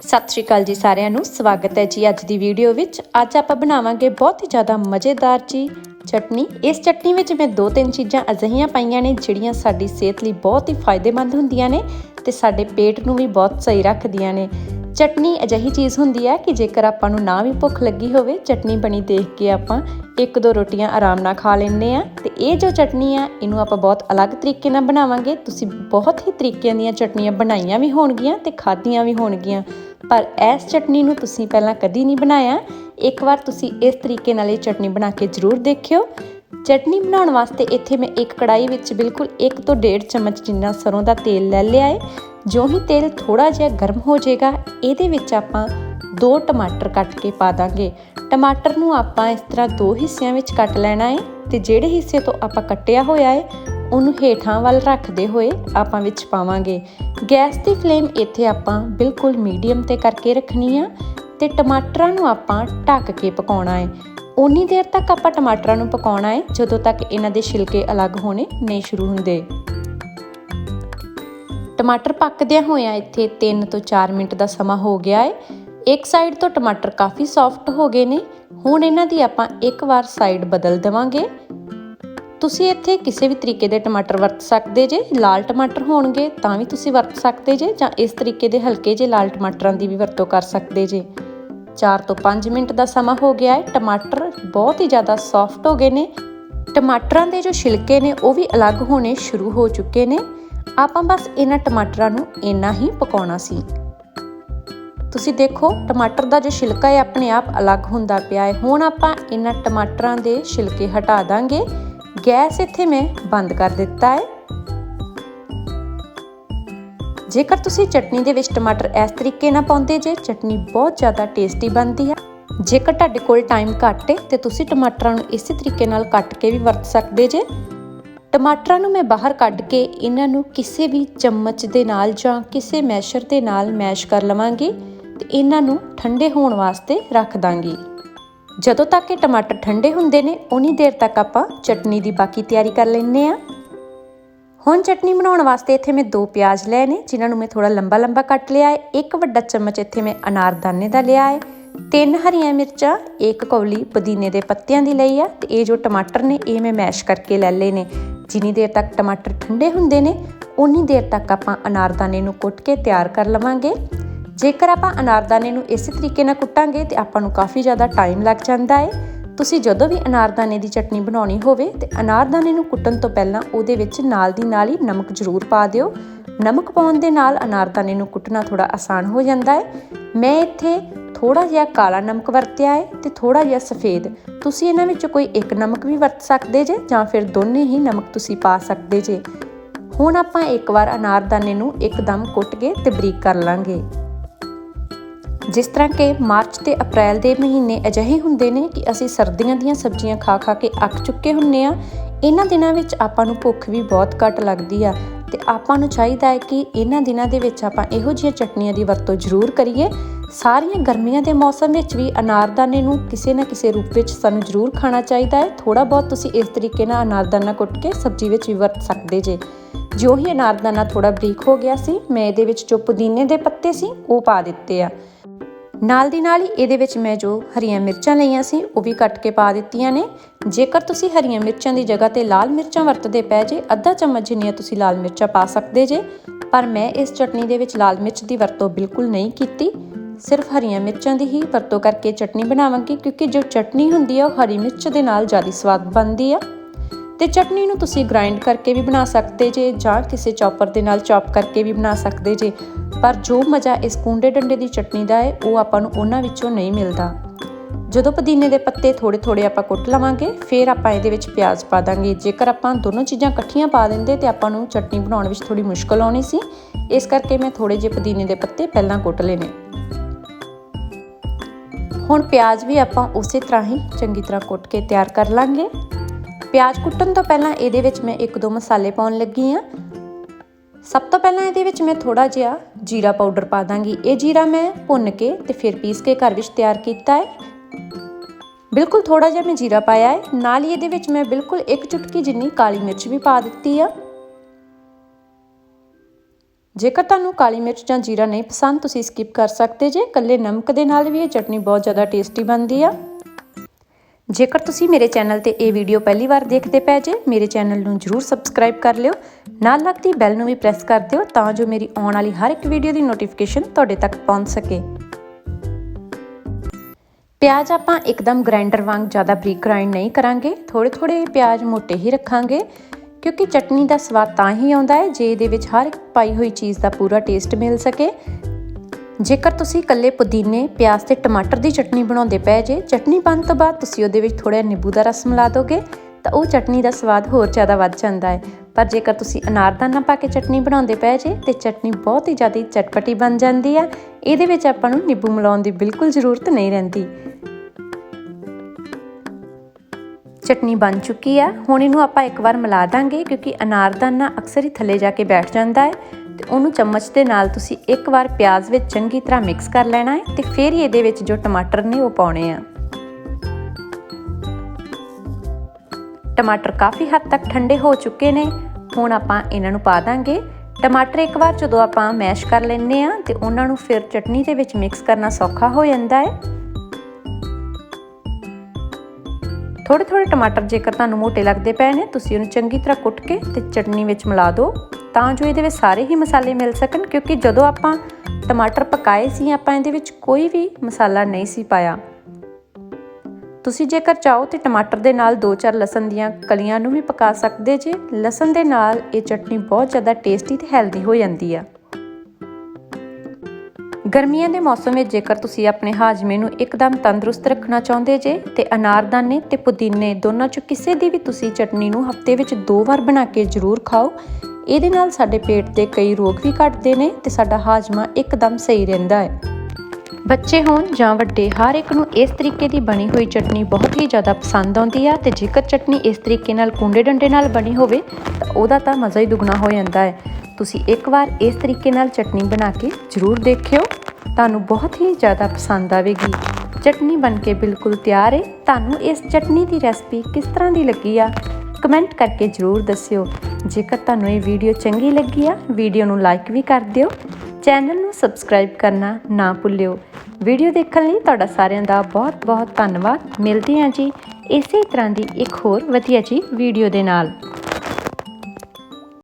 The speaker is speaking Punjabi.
ਸਤਿ ਸ਼੍ਰੀ ਅਕਾਲ ਜੀ ਸਾਰਿਆਂ ਨੂੰ। ਸਵਾਗਤ ਹੈ ਜੀ ਅੱਜ ਦੀ ਵੀਡੀਓ ਵਿੱਚ। ਅੱਜ ਆਪਾਂ ਬਣਾਵਾਂਗੇ ਬਹੁਤ ਹੀ ਜ਼ਿਆਦਾ ਮਜ਼ੇਦਾਰ ਜੀ ਚਟਨੀ। ਇਸ ਚਟਨੀ ਵਿੱਚ ਮੈਂ ਦੋ ਤਿੰਨ ਚੀਜ਼ਾਂ ਅਜਿਹੀਆਂ ਪਾਈਆਂ ਨੇ, ਜਿਹੜੀਆਂ ਸਾਡੀ ਸਿਹਤ ਲਈ ਬਹੁਤ ਹੀ ਫਾਇਦੇਮੰਦ ਹੁੰਦੀਆਂ ਨੇ ਤੇ ਸਾਡੇ ਪੇਟ ਨੂੰ ਵੀ ਬਹੁਤ ਸਹੀ ਰੱਖਦੀਆਂ ਨੇ। ਚਟਨੀ ਅਜਿਹੀ ਚੀਜ਼ ਹੁੰਦੀ ਹੈ ਕਿ ਜੇਕਰ ਆਪਾਂ ਨੂੰ ਨਾ ਵੀ ਭੁੱਖ ਲੱਗੀ ਹੋਵੇ, ਚਟਨੀ ਬਣੀ ਦੇਖ ਕੇ ਆਪਾਂ ਇੱਕ ਦੋ ਰੋਟੀਆਂ ਆਰਾਮ ਨਾਲ ਖਾ ਲੈਂਦੇ ਆ ਤੇ ਇਹ ਜੋ ਚਟਨੀ ਆ ਇਹਨੂੰ ਆਪਾਂ ਬਹੁਤ ਅਲੱਗ ਤਰੀਕੇ ਨਾਲ ਬਣਾਵਾਂਗੇ। ਤੁਸੀਂ ਬਹੁਤ ਹੀ ਤਰੀਕਿਆਂ ਦੀਆਂ ਚਟਨੀਆਂ ਬਣਾਈਆਂ ਵੀ ਹੋਣਗੀਆਂ ਤੇ ਖਾਧੀਆਂ ਵੀ ਹੋਣਗੀਆਂ। ਪਰ ਇਸ ਚਟਨੀ ਨੂੰ ਤੁਸੀਂ ਪਹਿਲਾਂ ਕਦੀ ਨਹੀਂ ਬਣਾਇਆ। ਇੱਕ ਵਾਰ ਤੁਸੀਂ ਇਸ ਤਰੀਕੇ ਨਾਲ ਇਹ ਚਟਨੀ ਬਣਾ ਕੇ ਜ਼ਰੂਰ ਦੇਖਿਓ। ਚਟਨੀ ਬਣਾਉਣ ਵਾਸਤੇ ਇੱਥੇ ਮੈਂ ਇੱਕ ਕੜਾਈ ਵਿੱਚ ਬਿਲਕੁਲ 1 ਤੋਂ 1.5 ਚਮਚ ਜਿੰਨਾ ਸਰੋਂ ਦਾ ਤੇਲ ਲੈ ਲਿਆ ਹੈ ਜੋ ਹੀ ਤੇਲ ਥੋੜਾ ਜਿਹਾ ਗਰਮ ਹੋ ਜਾਏਗਾ, ਇਹਦੇ ਵਿੱਚ ਆਪਾਂ ਦੋ ਟਮਾਟਰ ਕੱਟ ਕੇ ਪਾ ਦਾਂਗੇ। ਟਮਾਟਰ ਨੂੰ ਆਪਾਂ ਇਸ ਤਰ੍ਹਾਂ ਦੋ ਹਿੱਸਿਆਂ ਵਿੱਚ ਕੱਟ ਲੈਣਾ ਹੈ ਤੇ ਜਿਹੜੇ ਹਿੱਸੇ ਤੋਂ ਆਪਾਂ ਕੱਟਿਆ ਹੋਇਆ ਹੈ ਉਹਨੂੰ ਹੇਠਾਂ ਵੱਲ ਰੱਖਦੇ ਹੋਏ ਆਪਾਂ ਵਿੱਚ ਪਾਵਾਂਗੇ। ਗੈਸ ਦੀ ਫਲੇਮ ਇੱਥੇ ਆਪਾਂ ਬਿਲਕੁਲ ਮੀਡੀਅਮ ਤੇ ਕਰਕੇ ਰੱਖਣੀ ਆ ਤੇ ਟਮਾਟਰਾਂ ਨੂੰ ਆਪਾਂ ਢੱਕ ਕੇ ਪਕਾਉਣਾ ਹੈ ਉਨੀ ਦੇਰ ਤੱਕ ਆਪਾਂ ਟਮਾਟਰਾਂ ਨੂੰ ਪਕਾਉਣਾ ਹੈ ਜਦੋਂ ਤੱਕ ਇਹਨਾਂ ਦੇ ਛਿਲਕੇ ਅਲੱਗ ਹੋਣੇ ਨਹੀਂ ਸ਼ੁਰੂ ਹੁੰਦੇ। ਟਮਾਟਰ ਪੱਕਦਿਆਂ ਹੋਇਆਂ ਇੱਥੇ 3 ਤੋਂ 4 ਮਿੰਟ ਦਾ ਸਮਾਂ ਹੋ ਗਿਆ ਹੈ ਇੱਕ ਸਾਈਡ ਤੋਂ ਟਮਾਟਰ ਕਾਫੀ ਸੌਫਟ ਹੋ ਗਏ ਨੇ। ਹੁਣ ਇਹਨਾਂ ਦੀ ਆਪਾਂ ਇੱਕ ਵਾਰ ਸਾਈਡ ਬਦਲ ਦੇਵਾਂਗੇ। ਤੁਸੀਂ ਇੱਥੇ ਕਿਸੇ ਵੀ ਤਰੀਕੇ ਦੇ ਟਮਾਟਰ ਵਰਤ ਸਕਦੇ ਜੇ, ਲਾਲ ਟਮਾਟਰ ਹੋਣਗੇ ਤਾਂ ਵੀ ਤੁਸੀਂ ਵਰਤ ਸਕਦੇ ਜੇ, ਜਾਂ ਇਸ ਤਰੀਕੇ ਦੇ ਹਲਕੇ ਜਿਹੇ ਲਾਲ ਟਮਾਟਰਾਂ ਦੀ ਵੀ ਵਰਤੋਂ ਕਰ ਸਕਦੇ ਜੇ। 4 ਤੋਂ 5 ਮਿੰਟ ਦਾ ਸਮਾਂ ਹੋ ਗਿਆ ਹੈ ਟਮਾਟਰ ਬਹੁਤ ਹੀ ਜ਼ਿਆਦਾ ਸੌਫਟ ਹੋ ਗਏ ਨੇ। ਟਮਾਟਰਾਂ ਦੇ ਜੋ ਛਿਲਕੇ ਨੇ, ਉਹ ਵੀ ਅਲੱਗ ਹੋਣੇ ਸ਼ੁਰੂ ਹੋ ਚੁੱਕੇ ਨੇ। ਆਪਾਂ ਬਸ ਇਹਨਾਂ ਟਮਾਟਰਾਂ ਨੂੰ ਇੰਨਾ ਹੀ ਪਕਾਉਣਾ ਸੀ। ਤੁਸੀਂ ਦੇਖੋ, ਟਮਾਟਰ ਦਾ ਜੋ ਛਿਲਕਾ ਹੈ ਆਪਣੇ ਆਪ ਅਲੱਗ ਹੁੰਦਾ ਪਿਆ ਹੈ। ਹੁਣ ਆਪਾਂ ਇਹਨਾਂ ਟਮਾਟਰਾਂ ਦੇ ਛਿਲਕੇ ਹਟਾ ਦਾਂਗੇ। ਗੈਸ ਇੱਥੇ ਮੈਂ ਬੰਦ ਕਰ ਦਿੱਤਾ ਹੈ। ਜੇਕਰ ਤੁਸੀਂ ਚਟਨੀ ਦੇ ਵਿੱਚ ਟਮਾਟਰ ਇਸ ਤਰੀਕੇ ਨਾਲ ਪਾਉਂਦੇ ਜੇ, ਚਟਨੀ ਬਹੁਤ ਜ਼ਿਆਦਾ ਟੇਸਟੀ ਬਣਦੀ ਹੈ। ਜੇਕਰ ਤੁਹਾਡੇ ਕੋਲ ਟਾਈਮ ਘੱਟ ਹੈ ਤੇ ਤੁਸੀਂ ਟਮਾਟਰਾਂ ਨੂੰ ਇਸੇ ਤਰੀਕੇ ਨਾਲ ਕੱਟ ਕੇ ਵੀ ਵਰਤ ਸਕਦੇ ਜੇ। ਟਮਾਟਰਾਂ ਨੂੰ ਮੈਂ ਬਾਹਰ ਕੱਢ ਕੇ ਇਹਨਾਂ ਨੂੰ ਕਿਸੇ ਵੀ ਚਮਚ ਦੇ ਨਾਲ ਜਾਂ ਕਿਸੇ ਮੈਸ਼ਰ ਦੇ ਨਾਲ ਮੈਸ਼ ਕਰ ਲਵਾਂਗੀ ਤੇ ਇਹਨਾਂ ਨੂੰ ਠੰਡੇ ਹੋਣ ਵਾਸਤੇ ਰੱਖ ਦਾਂਗੀ। ਜਦੋਂ ਤੱਕ ਇਹ ਟਮਾਟਰ ਠੰਡੇ ਹੁੰਦੇ ਨੇ, ਉਨੀ ਦੇਰ ਤੱਕ ਆਪਾਂ ਚਟਨੀ ਦੀ ਬਾਕੀ ਤਿਆਰੀ ਕਰ ਲੈਂਦੇ ਆ ਹੁਣ ਚਟਨੀ ਬਣਾਉਣ ਵਾਸਤੇ ਇੱਥੇ ਮੈਂ ਦੋ ਪਿਆਜ਼ ਲਏ ਨੇ, ਜਿਨ੍ਹਾਂ ਨੂੰ ਮੈਂ ਥੋੜਾ ਲੰਬਾ ਲੰਬਾ ਕੱਟ ਲਿਆ ਹੈ। ਇੱਕ ਵੱਡਾ ਚਮਚ ਇੱਥੇ ਮੈਂ ਅਨਾਰਦਾਨੇ ਦਾ ਲਿਆ ਹੈ। ਤਿੰਨ ਹਰੀਆਂ ਮਿਰਚਾਂ, ਇੱਕ ਕੌਲੀ ਪੁਦੀਨੇ ਦੇ ਪੱਤਿਆਂ ਦੀ ਲਈ ਆ ਤੇ ਇਹ ਜੋ ਟਮਾਟਰ ਨੇ, ਇਹ ਮੈਂ ਮੈਸ਼ ਕਰਕੇ ਲੈ ਲਏ ਨੇ। ਜਿੰਨੀ ਦੇਰ ਤੱਕ ਟਮਾਟਰ ਠੰਡੇ ਹੁੰਦੇ ਨੇ ਉਨੀ ਦੇਰ ਤੱਕ ਆਪਾਂ ਅਨਾਰਦਾਨੇ ਨੂੰ ਕੁੱਟ ਕੇ ਤਿਆਰ ਕਰ ਲਵਾਂਗੇ। ਜੇਕਰ ਆਪਾਂ ਅਨਾਰਦਾਨੇ ਨੂੰ ਇਸੇ ਤਰੀਕੇ ਨਾਲ ਕੁੱਟਾਂਗੇ ਤੇ ਆਪਾਂ ਨੂੰ ਕਾਫੀ ਜ਼ਿਆਦਾ ਟਾਈਮ ਲੱਗ ਜਾਂਦਾ ਹੈ ਤੁਸੀਂ ਜਦੋਂ ਵੀ ਅਨਾਰਦਾਨੇ ਦੀ ਚਟਨੀ ਬਣਾਉਣੀ ਹੋਵੇ ਤੇ ਅਨਾਰਦਾਨੇ ਨੂੰ ਕੁੱਟਣ ਤੋਂ ਪਹਿਲਾਂ ਉਹਦੇ ਵਿੱਚ ਨਾਲ ਦੀ ਨਾਲ ਹੀ ਨਮਕ ਜ਼ਰੂਰ ਪਾ ਦਿਓ। ਨਮਕ ਪਾਉਣ ਦੇ ਨਾਲ ਅਨਾਰਦਾਨੇ ਨੂੰ ਕੁੱਟਣਾ ਥੋੜਾ ਆਸਾਨ ਹੋ ਜਾਂਦਾ ਹੈ ਮੈਂ ਇੱਥੇ ਥੋੜਾ ਜਿਹਾ ਕਾਲਾ ਨਮਕ ਵਰਤਿਆ ਹੈ ਤੇ ਥੋੜਾ ਜਿਹਾ ਸਫੇਦ। ਤੁਸੀਂ ਇਹਨਾਂ ਵਿੱਚੋਂ ਕੋਈ ਇੱਕ ਨਮਕ ਵੀ ਵਰਤ ਸਕਦੇ ਜੇ ਜਾਂ ਫਿਰ ਦੋਨੇ ਹੀ ਨਮਕ ਤੁਸੀਂ ਪਾ ਸਕਦੇ ਜੇ। ਹੁਣ ਆਪਾਂ ਇੱਕ ਵਾਰ ਅਨਾਰਦਾਨੇ ਨੂੰ ਇੱਕਦਮ ਕੁੱਟ ਕੇ ਤੇ ਬਰੀਕ ਕਰ ਲਾਂਗੇ। ਜਿਸ ਤਰ੍ਹਾਂ ਕਿ ਮਾਰਚ ਤੇ ਅਪ੍ਰੈਲ ਦੇ ਮਹੀਨੇ ਅਜਿਹੇ ਹੁੰਦੇ ਨੇ ਕਿ ਅਸੀਂ ਸਰਦੀਆਂ ਦੀਆਂ ਸਬਜ਼ੀਆਂ ਖਾ ਖਾ ਕੇ ਅੱਕ ਚੁੱਕੇ ਹੁੰਨੇ ਆ। ਇਹਨਾਂ ਦਿਨਾਂ ਵਿੱਚ ਆਪਾਂ ਨੂੰ ਭੁੱਖ ਵੀ ਬਹੁਤ ਘੱਟ ਲੱਗਦੀ ਆ ਤੇ ਆਪਾਂ ਨੂੰ ਚਾਹੀਦਾ ਹੈ ਕਿ ਇਹਨਾਂ ਦਿਨਾਂ ਦੇ ਵਿੱਚ ਆਪਾਂ ਇਹੋ ਜਿਹੀਆਂ ਚਟਨੀਆਂ ਦੀ ਵਰਤੋਂ ਜ਼ਰੂਰ ਕਰੀਏ ਸਾਰੀਆਂ ਗਰਮੀਆਂ ਦੇ ਮੌਸਮ ਵਿੱਚ ਵੀ ਅਨਾਰਦਾਨੇ ਨੂੰ ਕਿਸੇ ਨਾ ਕਿਸੇ ਰੂਪ ਵਿੱਚ ਸਾਨੂੰ ਜ਼ਰੂਰ ਖਾਣਾ ਚਾਹੀਦਾ ਹੈ। ਥੋੜਾ ਬਹੁਤ ਤੁਸੀਂ ਇਸ ਤਰੀਕੇ ਨਾਲ ਅਨਾਰਦਾਨਾ ਕੁੱਟ ਕੇ ਸਬਜ਼ੀ ਵਿੱਚ ਵੀ ਵਰਤ ਸਕਦੇ ਜੇ। ਜੋ ਹੀ ਅਨਾਰਦਾਨਾ ਥੋੜਾ ਬਰੀਕ ਹੋ ਗਿਆ ਸੀ, ਮੈਂ ਇਹਦੇ ਵਿੱਚ ਜੋ ਪੁਦੀਨੇ ਦੇ ਪੱਤੇ ਸੀ, ਉਹ ਪਾ ਦਿੱਤੇ ਆ। ਨਾਲ ਦੀ ਨਾਲ ਹੀ ਇਹਦੇ ਵਿੱਚ ਮੈਂ ਜੋ ਹਰੀਆਂ ਮਿਰਚਾਂ ਲਈਆਂ ਸੀ, ਉਹ ਵੀ ਕੱਟ ਕੇ ਪਾ ਦਿੱਤੀਆਂ ਨੇ। ਜੇਕਰ ਤੁਸੀਂ ਹਰੀਆਂ ਮਿਰਚਾਂ ਦੀ ਜਗ੍ਹਾ ਤੇ ਲਾਲ ਮਿਰਚਾਂ ਵਰਤਦੇ ਪੈ ਜੇ, ਅੱਧਾ ਚਮਚ ਜਿੰਨੀਆਂ ਤੁਸੀਂ ਲਾਲ ਮਿਰਚਾਂ ਪਾ ਸਕਦੇ ਜੇ। ਪਰ ਮੈਂ ਇਸ ਚਟਨੀ ਦੇ ਵਿੱਚ ਲਾਲ ਮਿਰਚ ਦੀ ਵਰਤੋਂ ਬਿਲਕੁਲ ਨਹੀਂ ਕੀਤੀ। ਸਿਰਫ ਹਰੀਆਂ ਮਿਰਚਾਂ ਦੀ ਹੀ ਵਰਤੋਂ ਕਰਕੇ ਚਟਨੀ ਬਣਾਵਾਂਗੀ, ਕਿਉਂਕਿ ਜੋ ਚਟਨੀ ਹੁੰਦੀ ਆ, ਉਹ ਹਰੀ ਮਿਰਚ ਦੇ ਨਾਲ ਜ਼ਿਆਦਾ ਸਵਾਦ ਬਣਦੀ ਆ। ਤੇ ਚਟਨੀ ਨੂੰ ਤੁਸੀਂ ਗ੍ਰਾਈਂਡ ਕਰਕੇ ਵੀ ਬਣਾ ਸਕਦੇ ਜੇ, ਜਾਂ ਕਿਸੇ ਚੌਪਰ ਦੇ ਨਾਲ ਚੌਪ ਕਰਕੇ ਵੀ ਬਣਾ ਸਕਦੇ ਜੇ। ਪਰ ਜੋ ਮਜ਼ਾ ਇਸ ਕੁੰਡੇ ਡੰਡੇ ਦੀ ਚਟਨੀ ਦਾ ਹੈ ਉਹ ਆਪਾਂ ਨੂੰ ਉਹਨਾਂ ਵਿੱਚੋਂ ਨਹੀਂ ਮਿਲਦਾ। ਜਦੋਂ ਪੁਦੀਨੇ ਦੇ ਪੱਤੇ ਥੋੜੇ ਥੋੜੇ ਆਪਾਂ ਕੁੱਟ ਲਵਾਂਗੇ, ਫਿਰ ਆਪਾਂ ਇਹਦੇ ਵਿੱਚ ਪਿਆਜ਼ ਪਾ ਦਾਂਗੇ। ਜੇਕਰ ਆਪਾਂ ਦੋਨੋਂ ਚੀਜ਼ਾਂ ਇਕੱਠੀਆਂ ਪਾ ਦਿੰਦੇ, ਤੇ ਆਪਾਂ ਨੂੰ ਚਟਨੀ ਬਣਾਉਣ ਵਿੱਚ ਥੋੜੀ ਮੁਸ਼ਕਲ ਆਉਣੀ ਸੀ, ਇਸ ਕਰਕੇ ਮੈਂ ਥੋੜੇ ਜਿਹੇ ਪੁਦੀਨੇ ਦੇ ਪੱਤੇ ਪਹਿਲਾਂ ਕੁੱਟ ਲਏ ਨੇ। ਹੁਣ ਪਿਆਜ਼ ਵੀ ਆਪਾਂ ਉਸੇ ਤਰ੍ਹਾਂ ਹੀ ਚੰਗੀ ਤਰ੍ਹਾਂ ਕੁੱਟ ਕੇ ਤਿਆਰ ਕਰ ਲਾਂਗੇ। ਪਿਆਜ਼ ਕੁੱਟਣ ਤੋਂ ਪਹਿਲਾਂ ਇਹਦੇ ਵਿੱਚ ਮੈਂ ਇੱਕ ਦੋ ਮਸਾਲੇ ਪਾਉਣ ਲੱਗੀ ਆ ਸਭ ਤੋਂ ਪਹਿਲਾਂ ਇਹਦੇ ਵਿੱਚ ਮੈਂ ਥੋੜਾ ਜਿਹਾ ਜੀਰਾ ਪਾਊਡਰ ਪਾ ਦਾਂਗੀ। ਇਹ ਜੀਰਾ ਮੈਂ ਭੁੰਨ ਕੇ ਤੇ ਫਿਰ ਪੀਸ ਕੇ ਘਰ ਵਿੱਚ ਤਿਆਰ ਕੀਤਾ ਹੈ। ਬਿਲਕੁਲ ਥੋੜਾ ਜਿਹਾ ਮੈਂ ਜੀਰਾ ਪਾਇਆ ਹੈ। ਨਾਲ ਹੀ ਇਹਦੇ ਵਿੱਚ ਮੈਂ ਬਿਲਕੁਲ ਇੱਕ ਚੁਟਕੀ ਜਿੰਨੀ ਕਾਲੀ ਮਿਰਚ ਵੀ ਪਾ ਦਿੱਤੀ ਆ। ਜੇਕਰ ਤੁਹਾਨੂੰ ਕਾਲੀ ਮਿਰਚ ਜਾਂ ਜੀਰਾ ਨਹੀਂ ਪਸੰਦ, ਤੁਸੀਂ ਸਕਿਪ ਕਰ ਸਕਦੇ ਜੇ। ਕੱਲੇ ਨਮਕ ਦੇ ਨਾਲ ਵੀ ਇਹ ਚਟਨੀ ਬਹੁਤ ਜ਼ਿਆਦਾ ਟੇਸਟੀ ਬਣਦੀ ਆ। ਜੇਕਰ ਤੁਸੀਂ ਮੇਰੇ ਚੈਨਲ ਤੇ ਇਹ ਵੀਡੀਓ ਪਹਿਲੀ ਵਾਰ ਦੇਖਦੇ ਪਏ ਜੇ, ਮੇਰੇ ਚੈਨਲ ਨੂੰ ਜਰੂਰ ਸਬਸਕ੍ਰਾਈਬ ਕਰ ਲਿਓ। ਨਾਲ ਲੱਗਦੀ ਬੈਲ ਨੂੰ ਵੀ ਪ੍ਰੈਸ ਕਰ ਦਿਓ, ਤਾਂ ਜੋ ਮੇਰੀ ਆਉਣ ਵਾਲੀ ਹਰ ਇੱਕ ਵੀਡੀਓ ਦੀ ਨੋਟੀਫਿਕੇਸ਼ਨ ਤੁਹਾਡੇ ਤੱਕ ਪਹੁੰਚ ਸਕੇ। ਪਿਆਜ਼ ਆਪਾਂ ਇੱਕਦਮ ਗ੍ਰਾਈਂਡਰ ਵਾਂਗ ਜ਼ਿਆਦਾ ਬਰੀਕ ਗ੍ਰਾਈਂਡ ਨਹੀਂ ਕਰਾਂਗੇ। ਥੋੜੇ ਥੋੜੇ ਪਿਆਜ਼ ਮੋਟੇ ਹੀ ਰੱਖਾਂਗੇ। ਕਿਉਂਕਿ ਚਟਨੀ ਦਾ ਸਵਾਦ ਤਾਂ ਹੀ ਆਉਂਦਾ ਹੈ, ਜੇ ਇਹਦੇ ਵਿੱਚ ਹਰ ਇੱਕ ਪਾਈ ਹੋਈ ਚੀਜ਼ ਦਾ ਪੂਰਾ ਟੇਸਟ ਮਿਲ ਸਕੇ। ਜੇਕਰ ਤੁਸੀਂ ਇਕੱਲੇ ਪੁਦੀਨੇ, ਪਿਆਜ਼ ਤੇ ਟਮਾਟਰ ਦੀ ਚਟਨੀ ਬਣਾਉਂਦੇ ਪਏ ਜੇ, ਚਟਨੀ ਬਣਨ ਤੋਂ ਬਾਅਦ ਤੁਸੀਂ ਉਹਦੇ ਵਿੱਚ ਥੋੜਾ ਨਿੰਬੂ ਦਾ ਰਸ ਮਿਲਾ ਦੋਗੇ, ਤਾਂ ਉਹ ਚਟਨੀ ਦਾ ਸਵਾਦ ਹੋਰ ਜ਼ਿਆਦਾ ਵੱਧ ਜਾਂਦਾ ਹੈ। ਪਰ ਜੇਕਰ ਤੁਸੀਂ ਅਨਾਰਦਾਨਾ ਪਾ ਕੇ ਚਟਨੀ ਬਣਾਉਂਦੇ ਪਏ ਜੇ, ਤੇ ਚਟਨੀ ਬਹੁਤ ਹੀ ਜ਼ਿਆਦਾ ਚਟਪਟੀ ਬਣ ਜਾਂਦੀ ਹੈ। ਇਹਦੇ ਵਿੱਚ ਆਪਾਂ ਨੂੰ ਨਿੰਬੂ ਮਿਲਾਉਣ ਦੀ ਬਿਲਕੁਲ ਜ਼ਰੂਰਤ ਨਹੀਂ ਰਹਿੰਦੀ। ਚਟਨੀ ਬਣ ਚੁੱਕੀ ਆ। ਹੁਣ ਇਹਨੂੰ ਆਪਾਂ ਇੱਕ ਵਾਰ ਮਿਲਾ ਦਾਂਗੇ ਕਿਉਂਕਿ ਅਨਾਰਦਾਨਾ ਅਕਸਰ ਹੀ ਥੱਲੇ ਜਾ ਕੇ ਬੈਠ ਜਾਂਦਾ ਹੈ। ਤੇ ਉਹਨੂੰ ਚਮਚ ਦੇ ਨਾਲ ਤੁਸੀਂ ਇੱਕ ਵਾਰ ਪਿਆਜ਼ ਵਿੱਚ ਚੰਗੀ ਤਰ੍ਹਾਂ ਮਿਕਸ ਕਰ ਲੈਣਾ ਹੈ ਤੇ ਫਿਰ ਹੀ ਇਹਦੇ ਵਿੱਚ ਜੋ ਟਮਾਟਰ ਨੇ ਉਹ ਪਾਉਣੇ ਆ। ਟਮਾਟਰ ਕਾਫੀ ਹੱਦ ਤੱਕ ਠੰਡੇ ਹੋ ਚੁੱਕੇ ਨੇ। ਹੁਣ ਆਪਾਂ ਇਹਨਾਂ ਨੂੰ ਪਾ ਦਾਂਗੇ। ਟਮਾਟਰ ਇੱਕ ਵਾਰ ਜਦੋਂ ਆਪਾਂ ਮੈਸ਼ ਕਰ ਲੈਂਦੇ ਆ ਤੇ ਉਹਨਾਂ ਨੂੰ ਫਿਰ ਚਟਨੀ ਦੇ ਵਿੱਚ ਮਿਕਸ ਕਰਨਾ ਸੌਖਾ ਹੋ ਜਾਂਦਾ ਹੈ। ਥੋੜੇ ਥੋੜੇ ਟਮਾਟਰ ਜੇਕਰ ਤੁਹਾਨੂੰ ਮੋਟੇ ਲੱਗਦੇ ਪਏ ਨੇ, ਤੁਸੀਂ ਉਹਨੂੰ ਚੰਗੀ ਤਰ੍ਹਾਂ ਕੁੱਟ ਕੇ ਤੇ ਚਟਨੀ ਵਿੱਚ ਮਿਲਾ ਦਿਓ। ਤਾਂ ਜੋ ਇਹਦੇ ਵਿੱਚ ਸਾਰੇ ਹੀ ਮਸਾਲੇ ਮਿਲ ਸਕਣ, ਕਿਉਂਕਿ ਜਦੋਂ ਆਪਾਂ ਟਮਾਟਰ ਪਕਾਏ ਸੀ, ਆਪਾਂ ਇਹਦੇ ਵਿੱਚ ਕੋਈ ਵੀ ਮਸਾਲਾ ਨਹੀਂ ਸੀ ਪਾਇਆ। ਤੁਸੀਂ ਜੇਕਰ ਚਾਹੋ ਤੇ ਟਮਾਟਰ ਦੇ ਨਾਲ 2-4 ਲਸਣ ਦੀਆਂ ਕਲੀਆਂ ਨੂੰ ਵੀ ਪਕਾ ਸਕਦੇ ਜੇ। ਲਸਣ ਦੇ ਨਾਲ ਇਹ ਚਟਨੀ ਬਹੁਤ ਜ਼ਿਆਦਾ ਟੇਸਟੀ ਤੇ ਹੈਲਦੀ ਹੋ ਜਾਂਦੀ ਆ। ਗਰਮੀਆਂ ਦੇ ਮੌਸਮ ਵਿੱਚ ਜੇਕਰ ਤੁਸੀਂ ਆਪਣੇ ਹਾਜ਼ਮੇ ਨੂੰ ਇੱਕਦਮ ਤੰਦਰੁਸਤ ਰੱਖਣਾ ਚਾਹੁੰਦੇ ਜੇ ਤੇ ਅਨਾਰਦਾਨੇ ਤੇ ਪੁਦੀਨੇ ਦੋਨਾਂ ਚੋਂ ਕਿਸੇ ਦੀ ਵੀ ਤੁਸੀਂ ਚਟਨੀ ਨੂੰ ਹਫ਼ਤੇ ਵਿੱਚ ਦੋ ਵਾਰ ਬਣਾ ਕੇ ਜ਼ਰੂਰ ਖਾਓ। ਇਹਦੇ ਨਾਲ ਸਾਡੇ ਪੇਟ ਦੇ ਕਈ ਰੋਗ ਵੀ ਘਟਦੇ ਨੇ ਤੇ ਸਾਡਾ ਹਾਜ਼ਮਾ ਇੱਕਦਮ ਸਹੀ ਰਹਿੰਦਾ ਹੈ। ਬੱਚੇ ਹੋਣ ਜਾਂ ਵੱਡੇ, ਹਰ ਇੱਕ ਨੂੰ ਇਸ ਤਰੀਕੇ ਦੀ ਬਣੀ ਹੋਈ ਚਟਨੀ ਬਹੁਤ ਹੀ ਜ਼ਿਆਦਾ ਪਸੰਦ ਆਉਂਦੀ ਆ ਤੇ ਜੇਕਰ ਚਟਨੀ ਇਸ ਤਰੀਕੇ ਨਾਲ ਕੁੰਡੇ ਡੰਡੇ ਨਾਲ ਬਣੀ ਹੋਵੇ, ਤਾਂ ਉਹਦਾ ਤਾਂ ਮਜ਼ਾ ਹੀ ਦੁੱਗਣਾ ਹੋ ਜਾਂਦਾ ਹੈ। ਤੁਸੀਂ ਇੱਕ ਵਾਰ ਇਸ ਤਰੀਕੇ ਨਾਲ ਚਟਨੀ ਬਣਾ ਕੇ ਜ਼ਰੂਰ ਦੇਖਿਓ, ਤੁਹਾਨੂੰ ਬਹੁਤ ਹੀ ਜ਼ਿਆਦਾ ਪਸੰਦ ਆਵੇਗੀ। ਚਟਨੀ ਬਣ ਕੇ ਬਿਲਕੁਲ ਤਿਆਰ ਹੈ। ਤੁਹਾਨੂੰ ਇਸ ਚਟਨੀ ਦੀ ਰੈਸਪੀ ਕਿਸ ਤਰ੍ਹਾਂ ਦੀ ਲੱਗੀ ਆ, ਕਮੈਂਟ ਕਰਕੇ ਜ਼ਰੂਰ ਦੱਸਿਓ। ਜੇਕਰ ਤੁਹਾਨੂੰ ਇਹ ਵੀਡੀਓ ਚੰਗੀ ਲੱਗੀ ਆ, ਵੀਡੀਓ ਨੂੰ ਲਾਈਕ ਵੀ ਕਰ ਦਿਓ। ਚੈਨਲ ਨੂੰ ਸਬਸਕ੍ਰਾਈਬ ਕਰਨਾ ਨਾ ਭੁੱਲਿਓ। ਵੀਡੀਓ ਦੇਖਣ ਲਈ ਤੁਹਾਡਾ ਸਾਰਿਆਂ ਦਾ ਬਹੁਤ ਬਹੁਤ ਧੰਨਵਾਦ। ਮਿਲਦੇ ਹਾਂ ਜੀ ਇਸੇ ਤਰ੍ਹਾਂ ਦੀ ਇੱਕ ਹੋਰ ਵਧੀਆ ਜੀ ਵੀਡੀਓ ਦੇ ਨਾਲ।